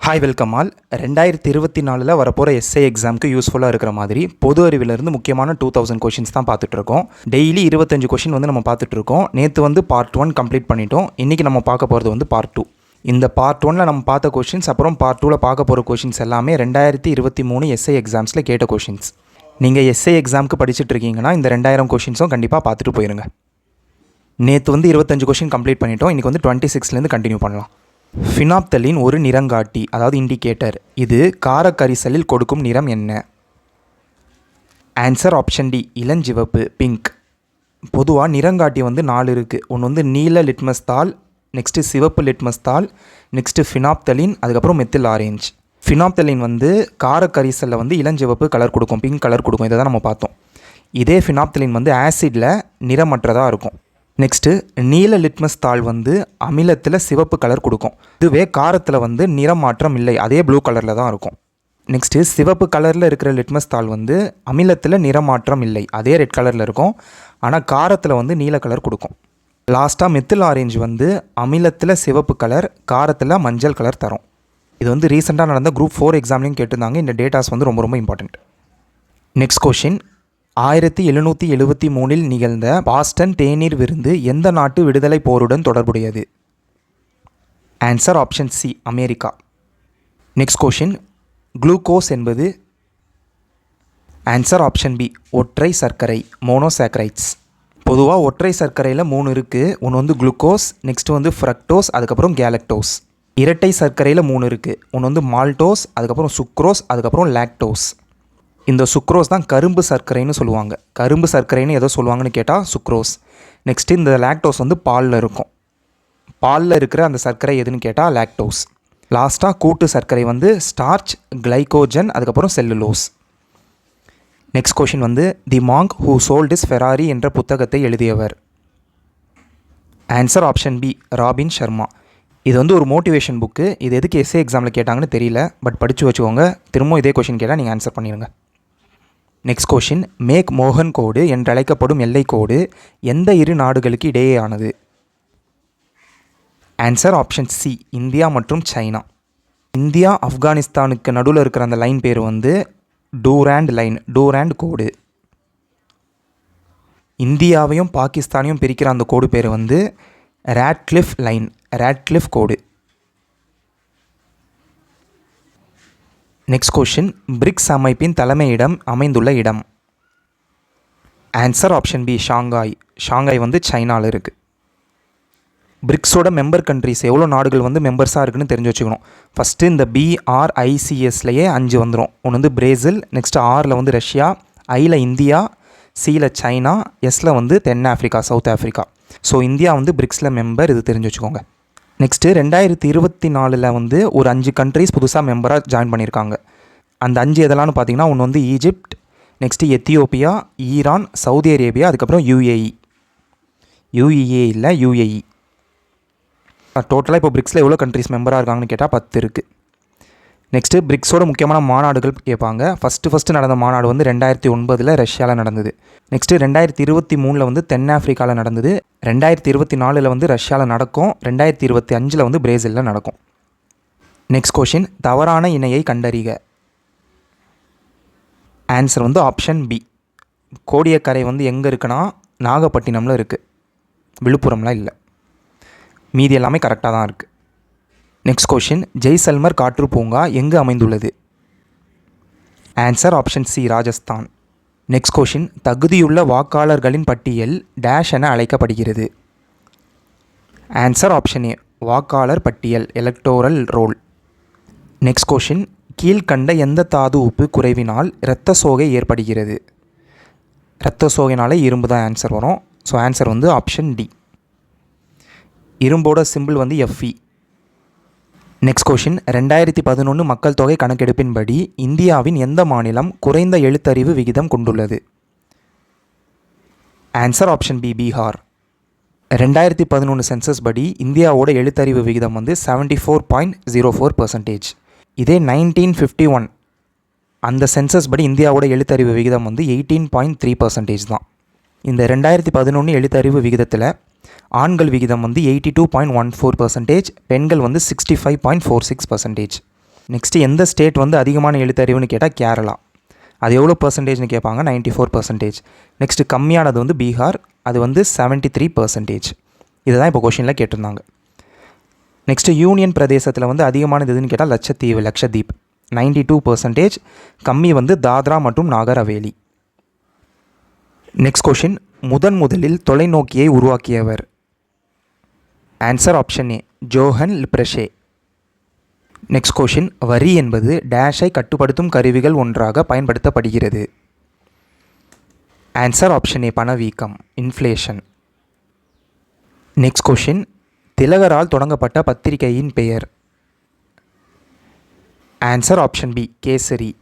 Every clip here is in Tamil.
ஹாய் வெல்கம் ஆல் ரெண்டாயிரத்தி இருபத்தி நாலில் வரப்போகிற எஸ்ஐ எக்ஸாமுக்கு யூஸ்ஃபுல்லாக இருக்கிற மாதிரி பொது அறிவிலிருந்து முக்கியமான டூ தௌசண்ட் கொஷின்ஸ் தான் பார்த்துட்ருக்கோம் டெய்லி இருபத்தஞ்சு கொஷின் வந்து நம்ம பார்த்துட்ருக்கோம் நேற்று வந்து பார்ட் ஒன் கம்ப்ளீட் பண்ணிட்டோம். இன்றைக்கி நம்ம பார்க்க போகிறது வந்து பார்ட் டூ இந்த பார்ட் ஒனில் நம்ம பார்த்த கொஷின்ஸ் அப்புறம் பார்ட் டூவில் பார்க்க போகிற கொஷின்ஸ் எல்லாமே ரெண்டாயிரத்தி இருபத்தி மூணு எஸ்ஐ எக்ஸாம்ஸில் கேட்ட கொஷின்ஸ் நீங்கள் எஸ்ஐ எக்ஸாமுக்கு படிச்சுட்டு இருக்கீங்கன்னா இந்த ரெண்டாயிரம் கொஷின்ஸும் கண்டிப்பாக பார்த்துட்டு போயிருங்க. நேற்று வந்து இருபத்தஞ்சு கொஷின் கம்ப்ளீட் பண்ணிட்டோம். இன்றைக்கி வந்து டுவெண்ட்டி சிக்ஸ்லேருந்து கண்டினியூ பண்ணலாம். ஃபினாப்தலின் ஒரு நிறங்காட்டி அதாவது இண்டிகேட்டர் இது காரக்கரிசலில் கொடுக்கும் நிறம் என்ன? ஆன்சர் ஆப்ஷன் டி இளஞ்சிவப்பு பிங்க் பொதுவாக நிறங்காட்டி வந்து நாலு இருக்குது ஒன்று வந்து நீல லிட்மஸ் தாள் நெக்ஸ்ட்டு சிவப்பு லிட்மஸ் தாள் நெக்ஸ்ட்டு ஃபினாப்தலின் அதுக்கப்புறம் மெத்தில் ஆரேஞ்ச் ஃபினாப்தலின் வந்து காரக்கரிசலில் வந்து இளஞ்சிவப்பு கலர் கொடுக்கும். பிங்க் கலர் கொடுக்கும். இதை தான் நம்ம பார்த்தோம். இதே ஃபினாப்தலின் வந்து ஆசிடில் நிறமற்றதாக இருக்கும். நெக்ஸ்ட்டு நீல லிட்மஸ் தாள் வந்து அமிலத்தில் சிவப்பு கலர் கொடுக்கும். இதுவே காரத்தில் வந்து நிறம் மாற்றம் இல்லை அதே ப்ளூ கலரில் தான் இருக்கும். நெக்ஸ்ட்டு சிவப்பு கலரில் இருக்கிற லிட்மஸ் தாள் வந்து அமிலத்தில் நிறமாற்றம் இல்லை அதே ரெட் கலரில் இருக்கும். ஆனால் காரத்தில் வந்து நீல கலர் கொடுக்கும். லாஸ்ட்டாக மெத்தில் ஆரேஞ்ச் வந்து அமிலத்தில் சிவப்பு கலர் காரத்தில் மஞ்சள் கலர் தரும். இது வந்து ரீசெண்டாக நடந்த குரூப் ஃபோர் எக்ஸாம்லேயும் கேட்டிருந்தாங்க இந்த டேட்டாஸ் வந்து ரொம்ப ரொம்ப இம்பார்ட்டண்ட் நெக்ஸ்ட் கொஷின் ஆயிரத்தி எழுநூற்றி எழுபத்தி மூணில் நிகழ்ந்த பாஸ்டன் தேநீர் விருந்து எந்த நாட்டு விடுதலை போருடன் தொடர்புடையது? Answer option C America. Next question glucose என்பது ஆன்சர் ஆப்ஷன் பி ஒற்றை சர்க்கரை மோனோசாக்கரைட்ஸ் பொதுவாக ஒற்றை சர்க்கரையில் மூணு இருக்குது ஒன்று வந்து குளுக்கோஸ் நெக்ஸ்ட் வந்து ஃப்ரக்டோஸ் அதுக்கப்புறம் கேலக்டோஸ் இரட்டை சர்க்கரையில் மூணு இருக்குது ஒன்று வந்து மால்டோஸ் அதுக்கப்புறம் சுக்ரோஸ் அதுக்கப்புறம் லாக்டோஸ் இந்த சுக்ரோஸ் தான் கரும்பு சர்க்கரைன்னு சொல்லுவாங்க. கரும்பு சர்க்கரைன்னு ஏதோ சொல்லுவாங்கன்னு கேட்டால் சுக்ரோஸ். நெக்ஸ்ட்டு இந்த லாக்டோஸ் வந்து பாலில் இருக்கும். பாலில் இருக்கிற அந்த சர்க்கரை எதுன்னு கேட்டால் லாக்டோஸ் லாஸ்ட்டாக கூட்டு சர்க்கரை வந்து ஸ்டார்ச் கிளைகோஜன் அதுக்கப்புறம் செல்லுலோஸ் நெக்ஸ்ட் கொஷின் வந்து the monk who sold his Ferrari என்ற புத்தகத்தை எழுதியவர்? Answer option B Robin Sharma இது வந்து ஒரு மோட்டிவேஷன் புக்கு இது எதுக்கு எஸ்ஏ எக்ஸாமில் கேட்டாங்கன்னு தெரியல பட் படித்து வச்சுக்கோங்க. திரும்பவும் இதே கொஷின் கேட்டால் நீங்கள் ஆன்சர் பண்ணிடுங்க நெக்ஸ்ட் கொஷின் மேக் மோகன் கோடு என்றழைக்கப்படும் எல்லை கோடு எந்த இரு நாடுகளுக்கு இடையேயானது? ஆன்சர் ஆப்ஷன் சி இந்தியா மற்றும் சைனா. இந்தியா ஆப்கானிஸ்தானுக்கு நடுவில் இருக்கிற அந்த லைன் பேர் வந்து டூராண்ட் லைன் டூராண்ட் கோடு. இந்தியாவையும் பாகிஸ்தானையும் பிரிக்கிற அந்த கோடு பேர் வந்து ரேட்க்ளிஃப் லைன் ரேட்க்ளிஃப் கோடு. நெக்ஸ்ட் கொஷின் பிரிக்ஸ் அமைப்பின் தலைமையிடம் அமைந்துள்ள இடம். Answer option B Shanghai Shanghai வந்து சைனாவில் இருக்குது பிரிக்ஸோட மெம்பர் கண்ட்ரிஸ் எவ்வளோ நாடுகள் வந்து மெம்பர்ஸாக இருக்குன்னு தெரிஞ்சு வச்சுக்கணும். ஃபஸ்ட்டு இந்த பிஆர்ஐசிஎஸ்லேயே அஞ்சு வந்துடும் ஒன்று வந்து பிரேசில் நெக்ஸ்ட் ஆரில் வந்து ரஷ்யா ஐயில் இந்தியா சியில் சைனா எஸ்ஸில் வந்து தென் Africa south Africa so India வந்து பிரிக்ஸில் மெம்பர் இது தெரிஞ்சு வச்சுக்கோங்க. நெக்ஸ்ட்டு ரெண்டாயிரத்தி இருபத்தி நாலில் வந்து ஒரு அஞ்சு கண்ட்ரீஸ் புதுசாக மெம்பராக ஜாயின் பண்ணியிருக்காங்க. அந்த அஞ்சு எதெல்லாம்னு பார்த்தீங்கன்னா ஒன்று வந்து Egypt next Ethiopia Iran Saudi Arabia அதுக்கப்புறம் யூஏஇ யூஇஏ இல்லை யூஏஇ டோட்டலாக இப்போ பிரிக்ஸில் எவ்வளோ கண்ட்ரிஸ் மெம்பராக இருக்காங்கன்னு கேட்டால் பத்து இருக்குது நெக்ஸ்ட்டு பிரிக்ஸோட முக்கியமான மாநாடுகள் கேட்பாங்க. ஃபஸ்ட்டு ஃபஸ்ட்டு நடந்த மாநாடு வந்து ரெண்டாயிரத்தி ஒன்பதில் ரஷ்யாவில் நடந்தது. நெக்ஸ்ட்டு ரெண்டாயிரத்தி இருபத்தி மூணில் வந்து தென் ஆஃப்ரிக்காவில் நடந்தது. ரெண்டாயிரத்தி இருபத்தி நாலில் வந்து ரஷ்யாவில் நடக்கும். ரெண்டாயிரத்தி இருபத்தி அஞ்சில் வந்து பிரேசிலில் நடக்கும். நெக்ஸ்ட் கொஷின் தவறான இணையை கண்டறிக. ஆன்சர் வந்து ஆப்ஷன் பி கோடியக்கரை வந்து எங்கே இருக்குன்னா நாகப்பட்டினமில் இருக்குது விழுப்புரம்லாம் இல்லை. மீதி எல்லாமே கரெக்டாக தான் இருக்குது நெக்ஸ்ட் கொஷின் ஜெய்சல்மர் காற்று பூங்கா எங்கு அமைந்துள்ளது? Answer option C Rajasthan. Next question தகுதியுள்ள வாக்காளர்களின் பட்டியல் டேஷ் என அழைக்கப்படுகிறது. ஆன்சர் ஆப்ஷன் ஏ வாக்காளர் பட்டியல் எலக்டோரல் ரோல் நெக்ஸ்ட் கொஷின் கீழ்கண்ட எந்த தாது உப்பு குறைவினால் இரத்த சோகை ஏற்படுகிறது? இரத்த சோகைனாலே இரும்பு தான் ஆன்சர் வரும். ஸோ ஆன்சர் வந்து ஆப்ஷன் டி இரும்போட சிம்பிள் வந்து எஃப்இ நெக்ஸ்ட் கொஷின் ரெண்டாயிரத்தி பதினொன்று மக்கள் தொகை கணக்கெடுப்பின்படி இந்தியாவின் எந்த மாநிலம் குறைந்த எழுத்தறிவு விகிதம் கொண்டுள்ளது? ஆன்சர் ஆப்ஷன் பி பீகார் ரெண்டாயிரத்தி பதினொன்று சென்சஸ் படி இந்தியாவோட எழுத்தறிவு விகிதம் வந்து seventy four point zero four percentage இதே நைன்டீன் ஃபிஃப்டி ஒன் அந்த சென்சஸ் படி இந்தியாவோட எழுத்தறிவு விகிதம் வந்து எயிட்டீன் பாயிண்ட் த்ரீ பர்சன்டேஜ் தான். இந்த ரெண்டாயிரத்தி பதினொன்று எழுத்தறிவு விகிதத்தில் ஆண்கள் விகிதம் வந்து eighty two point one four percentage பெண்கள் வந்து sixty five point four six percentage. Next எந்த ஸ்டேட் வந்து அதிகமான எழுத்தறிவுன்னு கேட்டால் கேரளா. அது எவ்வளோ பர்சன்டேஜ்னு கேட்பாங்க? Ninety four percentage. நெக்ஸ்ட்டு கம்மியானது வந்து பீகார். அது வந்து செவன்ட்டி த்ரீ பர்சன்டேஜ். இதுதான் இப்போ கொஷினில் கேட்டிருந்தாங்க. நெக்ஸ்ட்டு யூனியன் பிரதேசத்தில் வந்து அதிகமானது எதுன்னு கேட்டால் லட்சத்தீவு லட்சத்தீப். Ninety two percentage. கம்மி வந்து தாத்ரா மற்றும் நாகர் ஹவேலி நெக்ஸ்ட் கொஷின் முதன் முதலில் தொலைநோக்கியை உருவாக்கியவர். Answer option A Johann Lippershey next question வரி என்பது டேஷை கட்டுப்படுத்தும் கருவிகள் ஒன்றாக பயன்படுத்தப்படுகிறது. ஆன்சர் ஆப்ஷன் ஏ பணவீக்கம் இன்ஃப்ளேஷன் நெக்ஸ்ட் கொஷின் திலகரால் தொடங்கப்பட்ட பத்திரிகையின் பெயர். Answer option B Kesari.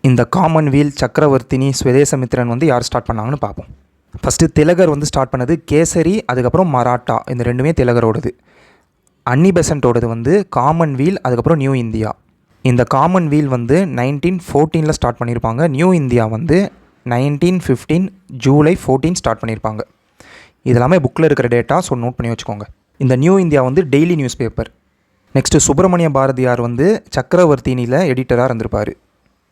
இந்த காமன்வீல் சக்கரவர்த்தினி ஸ்வதேசமித்ரன் வந்து யார் ஸ்டார்ட் பண்ணாங்கன்னு பார்ப்போம். ஃபஸ்ட்டு திலகர் வந்து ஸ்டார்ட் பண்ணது கேசரி அதுக்கப்புறம் மராட்டா. இந்த ரெண்டுமே திலகரோடது. அன்னி பெசன்ட்டோடது வந்து காமன்வீல் அதுக்கப்புறம் நியூ இந்தியா. இந்த காமன்வீல் வந்து நைன்டீன் ஃபோர்டீனில் ஸ்டார்ட் பண்ணியிருப்பாங்க நியூ இந்தியா வந்து nineteen fifteen July fourteen start பண்ணியிருப்பாங்க இதெல்லாமே புக்கில் இருக்கிற டேட்டா ஸோ நோட் பண்ணி வச்சுக்கோங்க. இந்த நியூ இந்தியா வந்து daily newspaper next Subramania Bharathiyar வந்து சக்கரவர்த்தினியில் எடிட்டராக இருந்திருப்பார்.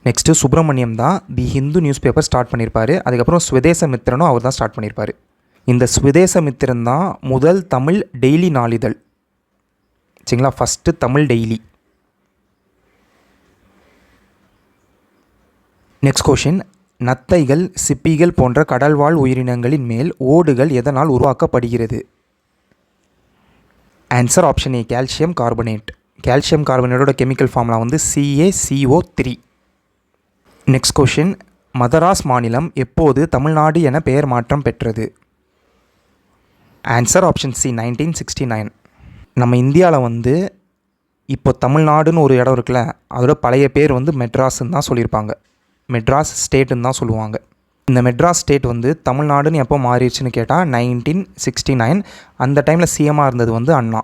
நெக்ஸ்ட்டு சுப்பிரமணியம் தான் the Hindu news paper start பண்ணியிருப்பார் அதுக்கப்புறம் ஸ்வதேசமித்திரனும் அவர் தான் ஸ்டார்ட் பண்ணியிருப்பார் இந்த ஸ்வதேசமித்திரன் தான் முதல் தமிழ் டெய்லி நாளிதழ். சரிங்களா? First Tamil daily next question நத்தைகள் சிப்பிகள் போன்ற கடல்வாழ் உயிரினங்களின் மேல் ஓடுகள் எதனால் உருவாக்கப்படுகிறது? Answer option A calcium carbonate calcium கார்பனேட்டோட chemical formula வந்து C A C O three next question Madras மாநிலம் எப்போது தமிழ்நாடு என பெயர் மாற்றம் பெற்றது? Answer option C nineteen sixty nine நம்ம இந்தியாவில் வந்து இப்போ தமிழ்நாடுன்னு ஒரு இடம் இருக்குல்ல அதோட பழைய பேர் வந்து மெட்ராஸ்ன்னு தான் சொல்லியிருப்பாங்க. மெட்ராஸ் ஸ்டேட்டுன்னு தான் சொல்லுவாங்க. இந்த மெட்ராஸ் ஸ்டேட் வந்து தமிழ்நாடுன்னு எப்போ மாறிடுச்சுன்னு கேட்டால் நைன்டீன் சிக்ஸ்டி நைன் அந்த டைமில் சிஎம்மாக இருந்தது வந்து அண்ணா.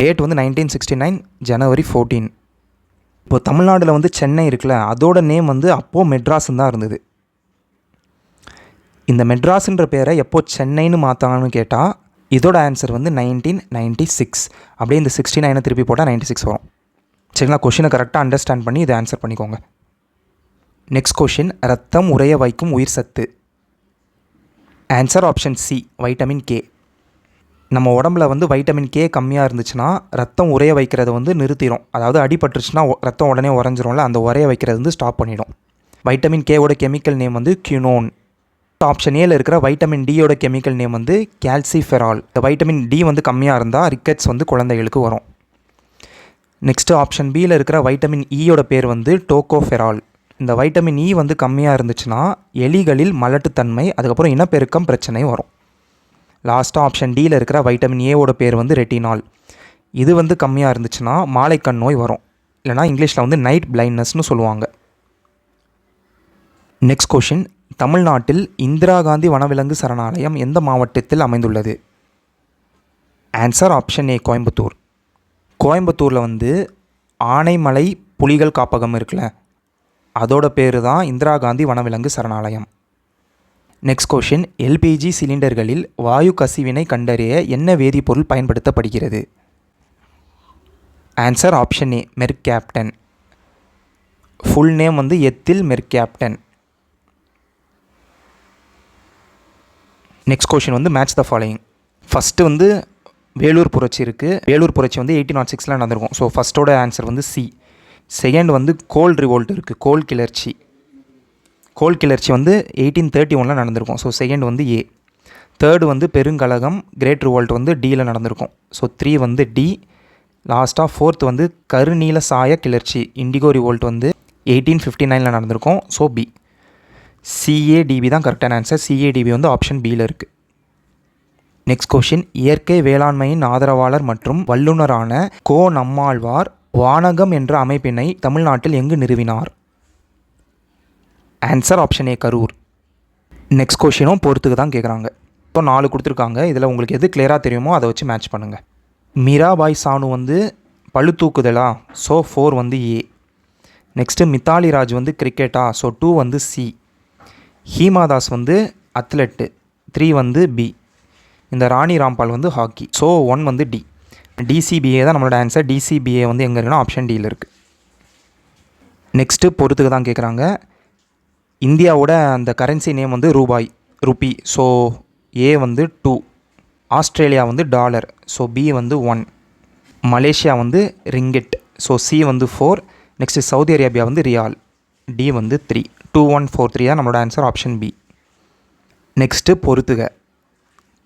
டேட் வந்து நைன்டீன் சிக்ஸ்டி நைன் ஜனவரி ஃபோர்டீன் இப்போ தமிழ்நாட்டில் வந்து சென்னை இருக்குல்ல அதோட நேம் வந்து அப்போது மெட்ராஸ்ன்னு தான் இருந்தது. இந்த மெட்ராஸுன்ற பேரை எப்போ சென்னைன்னு மாற்றாங்கன்னு கேட்டால் இதோட ஆன்சர் வந்து நைன்டீன் நைன்ட்டி சிக்ஸ் அப்படியே இந்த சிக்ஸ்டி நைனை திருப்பி போட்டால் நைன்ட்டி சிக்ஸ் வரும். சரிங்களா? கொஷினை கரெக்டாக அண்டர்ஸ்டாண்ட் பண்ணி இதை ஆன்சர் பண்ணிக்கோங்க. நெக்ஸ்ட் கொஷின் ரத்தம் உறைய வைக்கும் உயிர் சத்து. Answer option C vitamin K நம்ம உடம்புல வந்து வைட்டமின் கே கம்மியாக இருந்துச்சுன்னா ரத்தம் உறைய வைக்கிறத வந்து நிறுத்திடும் அதாவது அடிபட்டுருச்சுன்னா ரத்தம் உடனே உறைஞ்சிரும்ல அந்த உறைய வைக்கிறது வந்து ஸ்டாப் பண்ணிடும். வைட்டமின் கேவோட கெமிக்கல் நேம் வந்து கியூனோன் ஆப்ஷன் ஏல இருக்கிற வைட்டமின் டியோட கெமிக்கல் நேம் வந்து கால்சிஃபெரால் இந்த வைட்டமின் டி வந்து கம்மியாக இருந்தால் ரிக்கெட்ஸ் வந்து குழந்தைகளுக்கு வரும். நெக்ஸ்ட்டு ஆப்ஷன் பியில் இருக்கிற வைட்டமின் ஈயோட e பேர் வந்து டோகோஃபெரால் இந்த வைட்டமின் இ e வந்து கம்மியாக இருந்துச்சுன்னா எலிகளில் மலட்டுத்தன்மை அதுக்கப்புறம் இனப்பெருக்கம் பிரச்சனை வரும். லாஸ்ட்டாக ஆப்ஷன் டியில் இருக்கிற வைட்டமின் ஏவோட பேர் வந்து ரெட்டினால் இது வந்து கம்மியாக இருந்துச்சுன்னா மாலைக்கண் நோய் வரும். இல்லைனா இங்கிலீஷில் வந்து நைட் பிளைண்ட்னஸ்னு சொல்லுவாங்க. நெக்ஸ்ட் கொஷின் தமிழ்நாட்டில் இந்திரா காந்தி வனவிலங்கு சரணாலயம் எந்த மாவட்டத்தில் அமைந்துள்ளது? Answer option A Coimbatore. கோயம்புத்தூரில் வந்து ஆனைமலை புலிகள் காப்பகம் இருக்குல்ல அதோட பேர் தான் இந்திரா காந்தி வனவிலங்கு சரணாலயம். நெக்ஸ்ட் கொஷின் எல்பிஜி சிலிண்டர்களில் வாயு கசிவினை கண்டறிய என்ன வேதிப்பொருள் பயன்படுத்தப்படுகிறது? Answer option A mercaptan full name வந்து எத்தில் மெர்கேப்டன் நெக்ஸ்ட் கொஷின் வந்து மேட்ச் த ஃபாலோயிங் ஃபஸ்ட்டு வந்து வேலூர் புரட்சி இருக்குது வேலூர் புரட்சி வந்து எயிட்டீன் நாட் சிக்ஸில் நடந்திருக்கும். ஸோ ஃபஸ்ட்டோட ஆன்சர் வந்து சி செகண்ட் வந்து கோல் ரிவோல்ட் இருக்குது கோல் கிளர்ச்சி. கோல் கிளர்ச்சி வந்து எயிட்டீன் தேர்ட்டி ஒனில் நடந்திருக்கும். ஸோ செகண்ட் வந்து ஏ தேர்டு வந்து பெருங்கலகம் கிரேட் ரிவோல்ட் வந்து டியில் நடந்திருக்கும். ஸோ த்ரீ வந்து டி லாஸ்ட்டாக ஃபோர்த் வந்து கருநீல சாய கிளர்ச்சி இண்டிகோ ரிவோல்ட் வந்து எயிட்டீன் ஃபிஃப்டி நைனில் நடந்திருக்கும். ஸோ பி சிஏடிபி தான் கரெக்டான ஆன்சர் சிஏடிபி வந்து ஆப்ஷன் பியில் இருக்குது நெக்ஸ்ட் கொஷின் இயற்கை வேளாண்மையின் ஆதரவாளர் மற்றும் வல்லுநரான கோ நம்மாழ்வார் வானகம் என்ற அமைப்பினை தமிழ்நாட்டில் எங்கு நிறுவினார்? Answer option A Karur. Next கொஷினும் பொறுத்துக்கு தான் கேட்குறாங்க இப்போ நாலு கொடுத்துருக்காங்க. இதில் உங்களுக்கு எது கிளியராக தெரியுமோ அதை வச்சு மேட்ச் பண்ணுங்கள் மீராபாய் சானு வந்து பளு தூக்குதலா? ஸோ ஃபோர் வந்து ஏ நெக்ஸ்ட்டு மித்தாலி ராஜ் வந்து கிரிக்கெட்டா ஸோ டூ வந்து சி ஹீமாதாஸ் வந்து அத்லெட்டு த்ரீ வந்து பி இந்த ராணி ராம்பால் வந்து ஹாக்கி ஸோ ஒன் வந்து டி டிசிபிஏ தான் நம்மளோட ஆன்சர் டிசிபிஏ வந்து எங்கே இருக்குன்னா ஆப்ஷன் டியில் இருக்குது நெக்ஸ்ட்டு பொறுத்துக்கு தான் கேட்குறாங்க இந்தியாவோட அந்த கரன்சி நேம் வந்து ரூபாய் ருபி ஸோ ஏ வந்து டூ ஆஸ்திரேலியா வந்து டாலர் ஸோ பி வந்து ஒன் மலேசியா வந்து ரிங்கெட். ஸோ சி வந்து ஃபோர் நெக்ஸ்ட்டு சவுதி அரேபியா வந்து ரியால். டி வந்து three two one four three தான் நம்மளோட ஆன்சர் ஆப்ஷன் பி நெக்ஸ்ட்டு பொறுத்துக.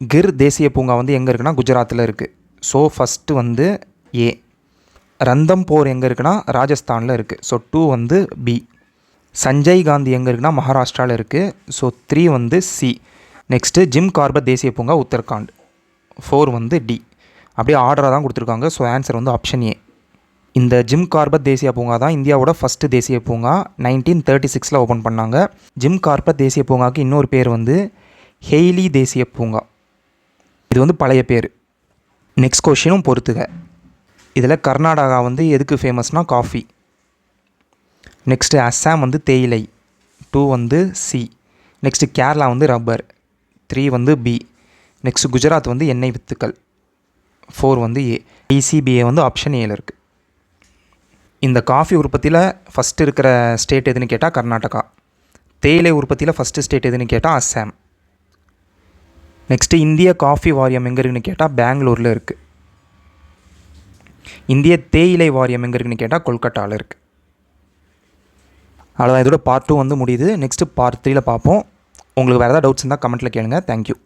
கிர் தேசிய பூங்கா வந்து எங்கே இருக்குன்னா குஜராத்தில் இருக்குது ஸோ ஃபஸ்ட்டு வந்து ஏ ரந்தம் போர் எங்கே இருக்குன்னா ராஜஸ்தானில் இருக்குது ஸோ டூ வந்து பி சஞ்சய் காந்தி எங்கே இருக்குன்னா மகாராஷ்டிராவில் இருக்குது ஸோ த்ரீ வந்து சி நெக்ஸ்ட்டு ஜிம் கார்பத் தேசிய பூங்கா உத்தரகாண்ட். ஃபோர் வந்து டி அப்படியே ஆர்டராக தான் கொடுத்துருக்காங்க. ஸோ ஆன்சர் வந்து ஆப்ஷன் ஏ இந்த ஜிம் கார்பத் தேசிய பூங்கா தான் இந்தியாவோட ஃபஸ்ட்டு தேசிய பூங்கா. நைன்டீன் தேர்ட்டி சிக்ஸில் ஓப்பன் பண்ணாங்க. ஜிம் கார்பத் தேசிய பூங்காவுக்கு இன்னொரு பேர் வந்து ஹெய்லி தேசிய பூங்கா. இது வந்து பழைய பேர். நெக்ஸ்ட் கொஷினும் பொறுத்துக. இதில் கர்நாடகா வந்து எதுக்கு ஃபேமஸ்னால் காஃபி நெக்ஸ்ட்டு அஸ்ஸாம் வந்து தேயிலை. டூ வந்து சி நெக்ஸ்ட்டு கேரளா வந்து ரப்பர் த்ரீ வந்து பி நெக்ஸ்ட் குஜராத் வந்து எண்ணெய் வித்துக்கள். ஃபோர் வந்து ஏ டிசிபிஏ வந்து ஆப்ஷன் ஏல இருக்குது இந்த காஃபி உற்பத்தியில் ஃபஸ்ட்டு இருக்கிற ஸ்டேட் எதுன்னு கேட்டால் கர்நாடகா. தேயிலை உற்பத்தியில் ஃபஸ்ட்டு ஸ்டேட் எதுன்னு கேட்டால் அஸ்ஸாம் நெக்ஸ்ட்டு இந்திய காஃபி வாரியம் எங்கே இருக்குன்னு கேட்டால் பெங்களூரில் இருக்குது இந்திய தேயிலை வாரியம் எங்கே இருக்குன்னு கேட்டால் கொல்கட்டாவில் இருக்குது அவ்வளோதான் இதோட பார்ட் டூ வந்து முடியுது. நெக்ஸ்ட்டு பார்ட் த்ரீயில் பார்ப்போம். உங்களுக்கு வேறு ஏதாவது டவுட்ஸ் இருந்தால் கமெண்ட்டில் கேளுங்க. தேங்க்யூ